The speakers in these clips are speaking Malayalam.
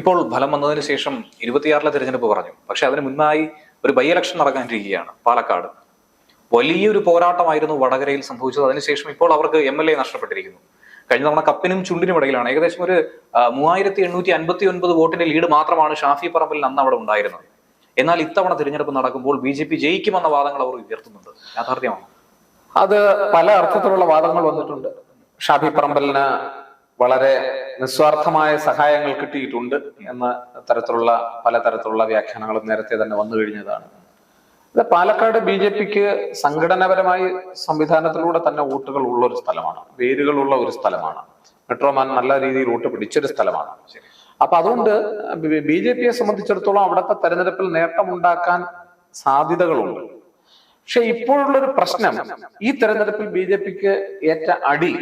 ഇപ്പോൾ ഫലം വന്നതിന് ശേഷം ഇരുപത്തിയാറിലെ തിരഞ്ഞെടുപ്പ് പറഞ്ഞു. പക്ഷെ അതിന് മുന്നായി ഒരു ബൈ ഇലക്ഷൻ നടക്കാനിരിക്കുകയാണ് പാലക്കാട്. വലിയൊരു പോരാട്ടമായിരുന്നു വടകരയിൽ സംഭവിച്ചത്. അതിനുശേഷം ഇപ്പോൾ അവർക്ക് എം എൽ എ നഷ്ടപ്പെട്ടിരിക്കുന്നു. കഴിഞ്ഞ തവണ കപ്പിനും ചുണ്ടിനും ഇടയിലാണ് ഏകദേശം ഒരു മൂവായിരത്തി എണ്ണൂറ്റി അൻപത്തി ഒൻപത് വോട്ടിന്റെ ലീഡ് മാത്രമാണ് ഷാഫി പറമ്പിൽ അന്ന് അവിടെ ഉണ്ടായിരുന്നത്. എന്നാൽ ഇത്തവണ തിരഞ്ഞെടുപ്പ് നടക്കുമ്പോൾ ബി ജെ പി ജയിക്കുമെന്ന വാദങ്ങൾ അവർ ഉയർത്തുന്നുണ്ട്. യാഥാർത്ഥ്യമാണ്? അത് പല അർത്ഥത്തിലുള്ള വാദങ്ങൾ വന്നിട്ടുണ്ട്. ഷാഫി പറമ്പലിന് വളരെ നിസ്വാർത്ഥമായ സഹായങ്ങൾ കിട്ടിയിട്ടുണ്ട് എന്ന തരത്തിലുള്ള പലതരത്തിലുള്ള വ്യാഖ്യാനങ്ങളും നേരത്തെ തന്നെ വന്നു കഴിഞ്ഞതാണ്. പാലക്കാട് ബി ജെ പിക്ക് സംഘടനാപരമായി സംവിധാനത്തിലൂടെ തന്നെ വോട്ടുകൾ ഉള്ള ഒരു സ്ഥലമാണ്. വേരുകളുള്ള ഒരു സ്ഥലമാണ്. മെട്രോമാൻ നല്ല രീതിയിൽ വോട്ട് പിടിച്ചൊരു സ്ഥലമാണ്. അപ്പൊ അതുകൊണ്ട് ബി ജെ പിയെ സംബന്ധിച്ചിടത്തോളം അവിടുത്തെ തെരഞ്ഞെടുപ്പിൽ നേട്ടമുണ്ടാക്കാൻ സാധ്യതകളുണ്ട്. പക്ഷെ ഇപ്പോഴുള്ളൊരു പ്രശ്നം ഈ തെരഞ്ഞെടുപ്പിൽ ബി ജെ പിക്ക് ഏറ്റ അടി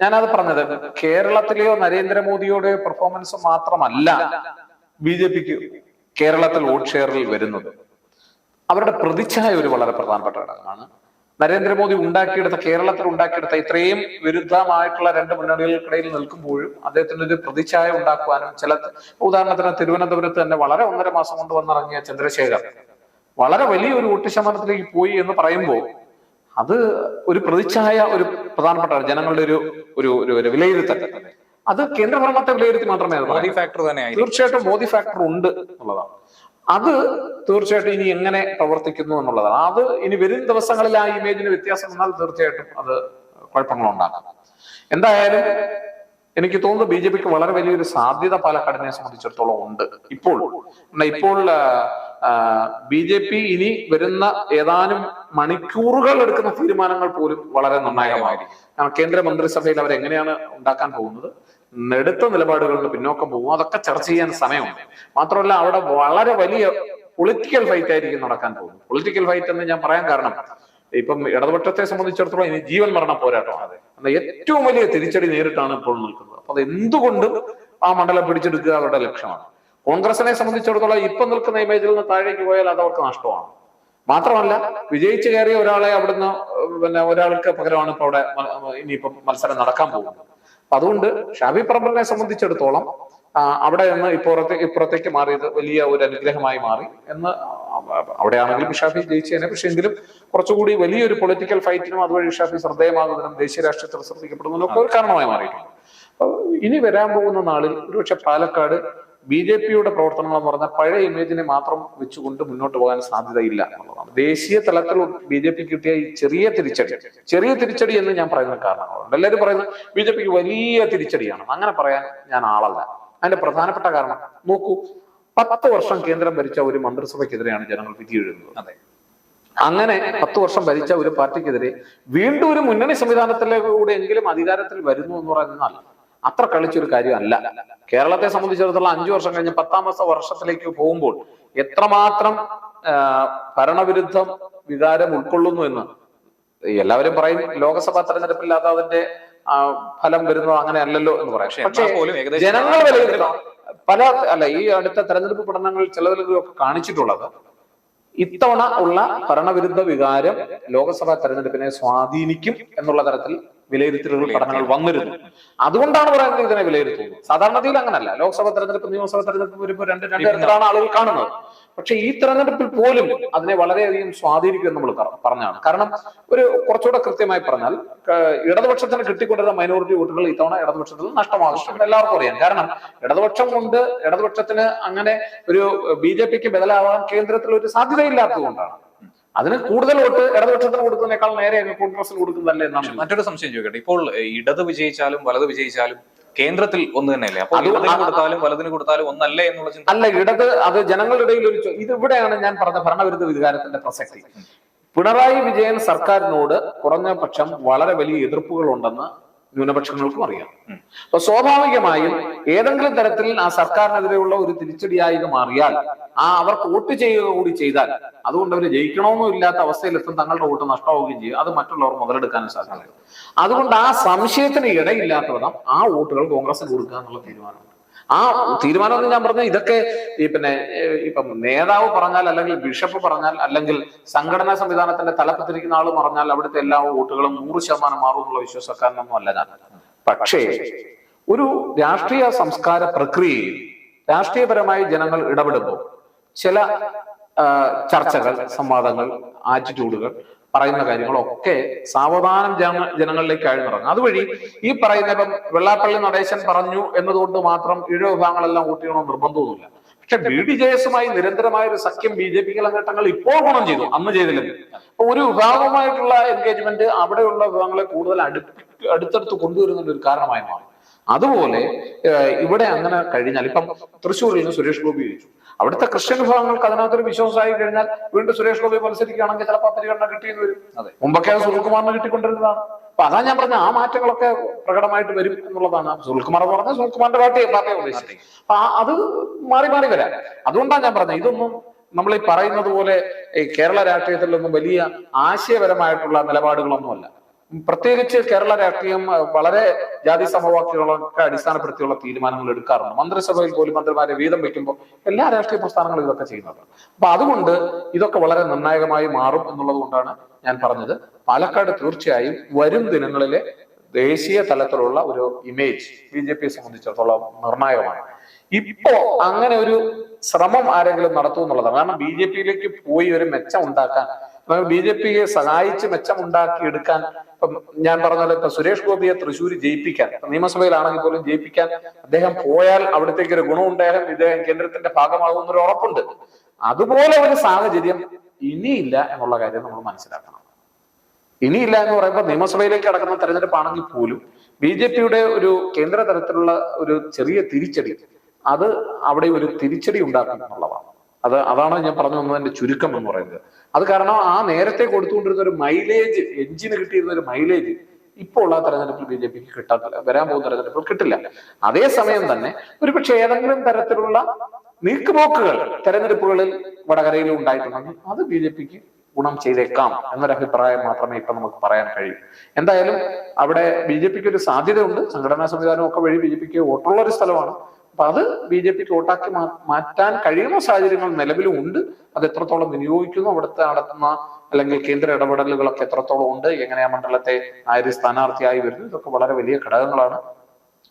ഞാനത് പറഞ്ഞത് കേരളത്തിലെയോ നരേന്ദ്രമോദിയുടെ പെർഫോമൻസ് മാത്രമല്ല ബി ജെ പിക്ക് കേരളത്തിൽ വോട്ട് ഷെയറിൽ വരുന്നത്. അവരുടെ പ്രതിച്ഛായ ഒരു വളരെ പ്രധാനപ്പെട്ട ഘടകമാണ്. നരേന്ദ്രമോദി ഉണ്ടാക്കിയെടുത്ത കേരളത്തിൽ ഉണ്ടാക്കിയെടുത്ത ഇത്രയും വിരുദ്ധമായിട്ടുള്ള രണ്ട് മുന്നണികൾക്കിടയിൽ നിൽക്കുമ്പോഴും അദ്ദേഹത്തിന് ഒരു പ്രതിച്ഛായ ഉണ്ടാക്കുവാനും ചില ഉദാഹരണത്തിന് തിരുവനന്തപുരത്ത് തന്നെ വളരെ ഒന്നര മാസം കൊണ്ട് വന്നിറങ്ങിയ ചന്ദ്രശേഖർ വളരെ വലിയൊരു വോട്ട് ശതമാനത്തിലേക്ക് പോയി എന്ന് പറയുമ്പോൾ അത് ഒരു പ്രതിച്ഛായ ഒരു പ്രധാനപ്പെട്ട ജനങ്ങളുടെ ഒരു ഒരു ഒരു- വിലയിരുത്തൽ. അത് കേന്ദ്രഭരണത്തെ വിലയിരുത്തി മാത്രമേ മോദി ഫാക്ടർ തന്നെ തീർച്ചയായിട്ടും മോദി ഫാക്ടർ ഉണ്ട് എന്നുള്ളതാണ്. അത് തീർച്ചയായിട്ടും ഇനി എങ്ങനെ പ്രവർത്തിക്കുന്നു എന്നുള്ളതാണ്. അത് ഇനി വരും ദിവസങ്ങളിൽ ആ ഇമേജിന് വ്യത്യാസം വന്നാൽ തീർച്ചയായിട്ടും അത് കുഴപ്പങ്ങളുണ്ടാകാം എന്തായാലും എനിക്ക് തോന്നുന്നു ബി ജെ പിക്ക് വളരെ വലിയൊരു സാധ്യത പാലക്കാടിനെ സംബന്ധിച്ചിടത്തോളം ഉണ്ട്. ഇപ്പോൾ ഇപ്പോൾ ബി ജെ പി ഇനി വരുന്ന ഏതാനും മണിക്കൂറുകൾ എടുക്കുന്ന തീരുമാനങ്ങൾ പോലും വളരെ നിർണായകമായിരിക്കും. കാരണം കേന്ദ്ര മന്ത്രിസഭയിൽ അവർ എങ്ങനെയാണ് ഉണ്ടാക്കാൻ പോകുന്നത്? എടുത്ത നിലപാടുകളിൽ പിന്നോക്കം പോകും. അതൊക്കെ ചർച്ച ചെയ്യാൻ സമയമുണ്ട്. മാത്രമല്ല അവിടെ വളരെ വലിയ പൊളിറ്റിക്കൽ ഫൈറ്റ് ആയിരിക്കും നടക്കാൻ പോകുന്നത്. പൊളിറ്റിക്കൽ ഫൈറ്റ് എന്ന് ഞാൻ പറയാൻ കാരണം ഇപ്പം ഇടതുപക്ഷത്തെ സംബന്ധിച്ചിടത്തോളം ഇനി ജീവൻ മരണ പോരാട്ടമാണ് അതെ ഏറ്റവും വലിയ തിരിച്ചടി നേരിട്ടാണ് ഇപ്പോൾ നിൽക്കുന്നത്. അപ്പൊ അത് എന്തുകൊണ്ടും ആ മണ്ഡലം പിടിച്ചെടുക്കുക അവരുടെ ലക്ഷ്യമാണ്. കോൺഗ്രസിനെ സംബന്ധിച്ചിടത്തോളം ഇപ്പൊ നിൽക്കുന്ന ഇമേജിൽ നിന്ന് താഴേക്ക് പോയാൽ അത് അവർക്ക് നഷ്ടമാണ്. മാത്രമല്ല വിജയിച്ചു കയറിയ ഒരാളെ അവിടുന്ന് പിന്നെ ഒരാൾക്ക് പകരമാണ് ഇപ്പൊ അവിടെ ഇനിയിപ്പം മത്സരം നടക്കാൻ പോകുന്നത്. അതുകൊണ്ട് ഷാബി പറമ്പലിനെ സംബന്ധിച്ചിടത്തോളം അവിടെ നിന്ന് ഇപ്പുറത്തെ ഇപ്പുറത്തേക്ക് മാറിയത് വലിയ ഒരു അനുഗ്രഹമായി മാറി എന്ന് അവിടെയാണെങ്കിലും ഷാഫി ജയിച്ചതിനെ പക്ഷെ എങ്കിലും കുറച്ചുകൂടി വലിയൊരു പൊളിറ്റിക്കൽ ഫൈറ്റിനും അതുവഴി ഷാഫി ശ്രദ്ധേയമാകുന്നതിനും ദേശീയ രാഷ്ട്രീയത്തിൽ ശ്രദ്ധിക്കപ്പെടുന്നതിനും ഒക്കെ ഒരു കാരണമായി മാറിയിട്ടുണ്ട്. ഇനി വരാൻ പോകുന്ന നാളിൽ ഒരുപക്ഷെ പാലക്കാട് ബി ജെ പിയുടെ പ്രവർത്തനങ്ങൾ എന്ന് പറഞ്ഞാൽ പഴയ ഇമേജിനെ മാത്രം വെച്ചുകൊണ്ട് മുന്നോട്ട് പോകാൻ സാധ്യതയില്ല. എന്നുള്ളതാണ് ദേശീയ തലത്തിൽ ബി ജെ പി കിട്ടിയ ഈ ചെറിയ തിരിച്ചടി ചെറിയ തിരിച്ചടി എന്ന് ഞാൻ പറയുന്ന കാരണങ്ങളുണ്ട്. എല്ലാവരും പറയുന്നത് ബി ജെ പിക്ക് വലിയ തിരിച്ചടിയാണ്. അങ്ങനെ പറയാൻ ഞാൻ ആളല്ല. അതിന്റെ പ്രധാനപ്പെട്ട കാരണം നോക്കൂ പത്ത് വർഷം കേന്ദ്രം ഭരിച്ച ഒരു മന്ത്രിസഭയ്ക്കെതിരെയാണ് ജനങ്ങൾ വിധി എഴുതുന്നത് അതെ. അങ്ങനെ പത്ത് വർഷം ഭരിച്ച ഒരു പാർട്ടിക്കെതിരെ വീണ്ടും ഒരു മുന്നണി സംവിധാനത്തിലൂടെ എങ്കിലും അധികാരത്തിൽ വരുന്നു എന്ന് പറയുന്നാൽ അത്ര കളിച്ചൊരു കാര്യമല്ല കേരളത്തെ സംബന്ധിച്ചിടത്തോളം അഞ്ചു വർഷം കഴിഞ്ഞ് പത്താമത്തെ വർഷത്തിലേക്ക് പോകുമ്പോൾ എത്രമാത്രം ഭരണവിരുദ്ധം വികാരം ഉൾക്കൊള്ളുന്നു എന്ന് എല്ലാവരും പറയും ലോക്സഭാ തെരഞ്ഞെടുപ്പില്ലാതെ അതിന്റെ ഫലം വരുന്നത് അങ്ങനെ അല്ലല്ലോ എന്ന് പറയാം പക്ഷേ ജനങ്ങൾ വിലയിരുത്തണം പല അല്ല ഈ അടുത്ത തെരഞ്ഞെടുപ്പ് പഠനങ്ങൾ ചിലതിലൊക്കെ കാണിച്ചിട്ടുള്ളത് ഇത്തവണ ഉള്ള ഭരണവിരുദ്ധ വികാരം ലോക്സഭാ തെരഞ്ഞെടുപ്പിനെ സ്വാധീനിക്കും എന്നുള്ള തരത്തിൽ വിലയിരുത്തലുകൾ പഠനങ്ങൾ വന്നിരുന്നു. അതുകൊണ്ടാണ് പറയുന്നത് ഇതിനെ വിലയിരുത്തുന്നത്. സാധാരണതയിൽ അങ്ങനല്ല. ലോക്സഭാ തെരഞ്ഞെടുപ്പ് നിയമസഭാ തെരഞ്ഞെടുപ്പ് വരുമ്പോൾ രണ്ട് രണ്ട് തരത്തിലാണ് ആളുകൾ കാണുന്നത്. പക്ഷെ ഈ തെരഞ്ഞെടുപ്പിൽ പോലും അതിനെ വളരെയധികം സ്വാധീനിക്കും നമ്മൾ പറ- പറഞ്ഞാണ് കാരണം ഒരു കുറച്ചുകൂടെ കൃത്യമായി പറഞ്ഞാൽ ഇടതുപക്ഷത്തിന് കിട്ടിക്കൊണ്ടിരുന്ന മൈനോറിറ്റി വോട്ടുകൾ ഇത്തവണ ഇടതുപക്ഷത്തിൽ നഷ്ടമാകും. എല്ലാവർക്കും അറിയാം. കാരണം ഇടതുപക്ഷം കൊണ്ട് ഇടതുപക്ഷത്തിന് അങ്ങനെ ഒരു ബി ജെ പിക്ക് ബദലാവാൻ കേന്ദ്രത്തിൽ ഒരു സാധ്യതയില്ലാത്തത് കൊണ്ടാണ്. അതിന് കൂടുതൽ വോട്ട് ഇടതുപക്ഷത്തിന് കൊടുക്കുന്നതിനേക്കാൾ നേരെ കോൺഗ്രസിന് കൊടുക്കുന്നതല്ലേ എന്നാണ് മറ്റൊരു സംശയം ചോദിക്കട്ടെ. ഇപ്പോൾ ഇടത് വിജയിച്ചാലും വലത് വിജയിച്ചാലും കേന്ദ്രത്തിൽ ഒന്ന് തന്നെയല്ലേ? അപ്പൊ ഇടതിന് കൊടുത്താലും വലതിന് കൊടുത്താലും ഒന്നല്ലേ എന്നുള്ള ചിന്ത? അല്ല ഇടത് അത് ജനങ്ങളുടെ ഇടയിൽ ഒരു ഇത് ഇവിടെയാണ് ഞാൻ പറഞ്ഞ ഭരണവിരുദ്ധ വികാരത്തിന്റെ പ്രസക്തി. പിണറായി വിജയൻ സർക്കാരിനോട് കുറഞ്ഞ പക്ഷം വളരെ വലിയ എതിർപ്പുകൾ ഉണ്ടെന്ന് ന്യൂനപക്ഷങ്ങൾക്കും അറിയാം. അപ്പൊ സ്വാഭാവികമായും ഏതെങ്കിലും തരത്തിൽ ആ സർക്കാരിനെതിരെയുള്ള ഒരു തിരിച്ചടിയായി ഇത് മാറിയാൽ ആ അവർക്ക് വോട്ട് ചെയ്യുക കൂടി ചെയ്താൽ അതുകൊണ്ട് അവർ ജയിക്കണമെന്നും ഇല്ലാത്ത അവസ്ഥയിലെത്തും തങ്ങളുടെ വോട്ട് നഷ്ടമാവുകയും ചെയ്യും. അത് മറ്റുള്ളവർ മുതലെടുക്കാനും സാധ്യതയുണ്ട്. അതുകൊണ്ട് ആ സംശയത്തിന് ഇടയില്ലാത്ത വിധം ആ വോട്ടുകൾ കോൺഗ്രസിന് കൊടുക്കുക എന്നുള്ള തീരുമാനമുണ്ട്. ആ തീരുമാനം എന്ന് ഞാൻ പറഞ്ഞ ഇതൊക്കെ ഈ പിന്നെ ഇപ്പം നേതാവ് പറഞ്ഞാൽ അല്ലെങ്കിൽ ബിഷപ്പ് പറഞ്ഞാൽ അല്ലെങ്കിൽ സംഘടനാ സംവിധാനത്തിന്റെ തലപ്പത്തിരിക്കുന്ന ആൾ പറഞ്ഞാൽ അവിടുത്തെ എല്ലാ വോട്ടുകളും നൂറ് ശതമാനം മാറും എന്നുള്ള വിശ്വാസക്കാരനൊന്നും അല്ല ഞാൻ. പക്ഷേ ഒരു രാഷ്ട്രീയ സംസ്കാര പ്രക്രിയയിൽ രാഷ്ട്രീയപരമായി ജനങ്ങൾ ഇടപെടുമ്പോൾ ചില ചർച്ചകൾ സംവാദങ്ങൾ ആറ്റിറ്റ്യൂഡുകൾ പറയുന്ന കാര്യങ്ങളൊക്കെ സാവധാനം ജന ജനങ്ങളിലേക്ക് അഴിഞ്ഞിറങ്ങും അതുവഴി ഈ പറയുന്ന ഇപ്പം വെള്ളാപ്പള്ളി നടേശൻ പറഞ്ഞു എന്നതുകൊണ്ട് മാത്രം ഇഴ വിഭാഗങ്ങളെല്ലാം കൂട്ടിയണമെന്ന് നിർബന്ധമൊന്നുമില്ല. പക്ഷെ ബി ഡി. ജെ എസുമായി നിരന്തരമായ ഒരു സഖ്യം ബി. ജെ. പി ഘട്ടങ്ങൾ ഇപ്പോൾ ഗുണം ചെയ്തു. അന്ന് ചെയ്തില്ലെങ്കിൽ അപ്പൊ ഒരു വിഭാഗവുമായിട്ടുള്ള എൻഗേജ്മെന്റ് അവിടെയുള്ള വിഭാഗങ്ങളെ കൂടുതൽ അടുത്തടുത്ത് കൊണ്ടുവരുന്നതിന് ഒരു കാരണമായി മാറി. അതുപോലെ ഇവിടെ അങ്ങനെ കഴിഞ്ഞാൽ ഇപ്പം തൃശ്ശൂരിൽ നിന്ന് സുരേഷ് ഗോപി ജയിച്ചു. അവിടുത്തെ ക്രിസ്ത്യൻ വിഭാഗങ്ങൾക്ക് അതിനകത്തൊരു വിശ്വാസമായി കഴിഞ്ഞാൽ വീണ്ടും സുരേഷ് ഗോപി മത്സരിക്കുകയാണെങ്കിൽ ചിലപ്പോൾ പരിഗണന കിട്ടിയെന്ന് വരും. അതെ. മുമ്പൊക്കെ അത് സുനിൽകുമാറിന് കിട്ടിക്കൊണ്ടിരുന്നതാണ്. അപ്പൊ അതാ ഞാൻ പറഞ്ഞ ആ മാറ്റങ്ങളൊക്കെ പ്രകടമായിട്ട് വരും എന്നുള്ളതാണ്. സുനിൽകുമാർ പറഞ്ഞ സുനിൽകുമാറിന്റെ പാർട്ടിയെ പാർട്ടിയെ ഉദ്ദേശിച്ചത്. അപ്പൊ അത് മാറി മാറി വരാം. അതുകൊണ്ടാണ് ഞാൻ പറഞ്ഞത്. ഇതൊന്നും നമ്മൾ ഈ പറയുന്നത് പോലെ ഈ കേരള രാഷ്ട്രീയത്തിലൊന്നും വലിയ ആശയപരമായിട്ടുള്ള നിലപാടുകളൊന്നുമല്ല. പ്രത്യേകിച്ച് കേരള രാഷ്ട്രീയം വളരെ ജാതി സമവാക്യങ്ങളൊക്കെ അടിസ്ഥാനപ്പെടുത്തിയുള്ള തീരുമാനങ്ങൾ എടുക്കാറുണ്ട്. മന്ത്രിസഭയിൽ പോലും മന്ത്രിമാരെ വീതം വെക്കുമ്പോൾ എല്ലാ രാഷ്ട്രീയ പ്രസ്ഥാനങ്ങളും ഇതൊക്കെ ചെയ്യുന്നത്. അപ്പൊ അതുകൊണ്ട് ഇതൊക്കെ വളരെ നിർണായകമായി മാറും എന്നുള്ളത് കൊണ്ടാണ് ഞാൻ പറഞ്ഞത്. പാലക്കാട് തീർച്ചയായും വരും ദിനങ്ങളിലെ ദേശീയ തലത്തിലുള്ള ഒരു ഇമേജ് ബി ജെ പിയെ സംബന്ധിച്ചിടത്തോളം നിർണായകമാണ്. ഇപ്പോ അങ്ങനെ ഒരു ശ്രമം ആരെങ്കിലും നടത്തും എന്നുള്ളതാണ്. കാരണം ബി ജെ പിയിലേക്ക് പോയി ഒരു മെച്ചം ഉണ്ടാക്കാൻ ബി ജെ പിയെ സഹായിച്ച് മെച്ചമുണ്ടാക്കിയെടുക്കാൻ ഇപ്പം ഞാൻ പറഞ്ഞ പോലെ ഇപ്പൊ സുരേഷ് ഗോപിയെ തൃശ്ശൂർ ജയിപ്പിക്കാൻ നിയമസഭയിലാണെങ്കിൽ പോലും ജയിപ്പിക്കാൻ അദ്ദേഹം പോയാൽ അവിടത്തേക്ക് ഒരു ഗുണമുണ്ടായാലും ഇദ്ദേഹം കേന്ദ്രത്തിന്റെ ഭാഗമാകുന്ന ഒരു ഉറപ്പുണ്ട്. അതുപോലെ ഒരു സാഹചര്യം ഇനിയില്ല എന്നുള്ള കാര്യം നമ്മൾ മനസ്സിലാക്കണം. ഇനിയില്ല എന്ന് പറയുമ്പോൾ നിയമസഭയിലേക്ക് കടക്കുന്ന തെരഞ്ഞെടുപ്പാണെങ്കിൽ പോലും ബി ജെ പിയുടെ ഒരു കേന്ദ്ര തലത്തിലുള്ള ഒരു ചെറിയ തിരിച്ചടി അത് അവിടെ ഒരു തിരിച്ചടി ഉണ്ടാക്കും എന്നുള്ളതാണ്. അത് അതാണ് ഞാൻ പറഞ്ഞു വന്നതിന്റെ ചുരുക്കം എന്ന് പറയുന്നത്. അത് കാരണം ആ നേരത്തെ കൊടുത്തുകൊണ്ടിരുന്ന ഒരു മൈലേജ് എഞ്ചിന് കിട്ടിയിരുന്ന ഒരു മൈലേജ് ഇപ്പോൾ ഉള്ള തെരഞ്ഞെടുപ്പിൽ ബി ജെ പിക്ക് കിട്ടാത്തില്ല. വരാൻ പോകുന്ന തെരഞ്ഞെടുപ്പിൽ കിട്ടില്ല. അതേസമയം തന്നെ ഒരുപക്ഷെ ഏതെങ്കിലും തരത്തിലുള്ള നീക്കുപോക്കുകൾ തെരഞ്ഞെടുപ്പുകളിൽ വടകരയിൽ ഉണ്ടായിട്ടുണ്ടെങ്കിൽ അത് ബി ജെ പിക്ക് ഗുണം ചെയ്തേക്കാം എന്നൊരു അഭിപ്രായം മാത്രമേ ഇപ്പൊ നമുക്ക് പറയാൻ കഴിയൂ. എന്തായാലും അവിടെ ബി ജെ പിക്ക് ഒരു സാധ്യതയുണ്ട്. സംഘടനാ സംവിധാനം ഒക്കെ വഴി ബി ജെ പിക്ക് വോട്ടുള്ള ഒരു സ്ഥലമാണ്. അപ്പൊ അത് ബി ജെ പിക്ക് വോട്ടാക്കി മാറ്റാൻ കഴിയുന്ന സാഹചര്യങ്ങൾ നിലവിലും ഉണ്ട്. അത് എത്രത്തോളം വിനിയോഗിക്കുന്നു അവിടുത്തെ നടത്തുന്ന അല്ലെങ്കിൽ കേന്ദ്ര ഇടപെടലുകളൊക്കെ എത്രത്തോളം ഉണ്ട് എങ്ങനെയാ മണ്ഡലത്തെ ആര് സ്ഥാനാർത്ഥിയായി വരുന്നു ഇതൊക്കെ വളരെ വലിയ ഘടകങ്ങളാണ്.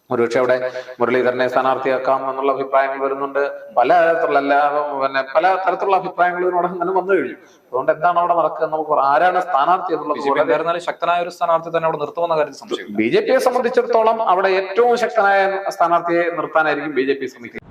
ഒരുപക്ഷെ അവിടെ മുരളീധരനെ സ്ഥാനാർത്ഥിയാക്കാം എന്നുള്ള അഭിപ്രായങ്ങൾ വരുന്നുണ്ട്. പല തരത്തിലുള്ള എല്ലാ പിന്നെ പല തരത്തിലുള്ള അഭിപ്രായങ്ങൾ ഇതിനോട് അങ്ങനെ വന്നു കഴിഞ്ഞു. അതുകൊണ്ട് എന്താണ് അവിടെ നടക്കുക നമുക്ക് ആരാണ് സ്ഥാനാർത്ഥി എന്നുള്ള എന്നുള്ളത് ശക്തനായ ഒരു സ്ഥാനാർത്ഥി തന്നെ അവിടെ നിർത്തുമെന്ന കാര്യം ബി ജെ പിയെ സംബന്ധിച്ചിടത്തോളം അവിടെ ഏറ്റവും ശക്തനായ സ്ഥാനാർത്ഥിയെ നിർത്താനായിരിക്കും ബി ജെ പി ശ്രമിക്കുന്നത്.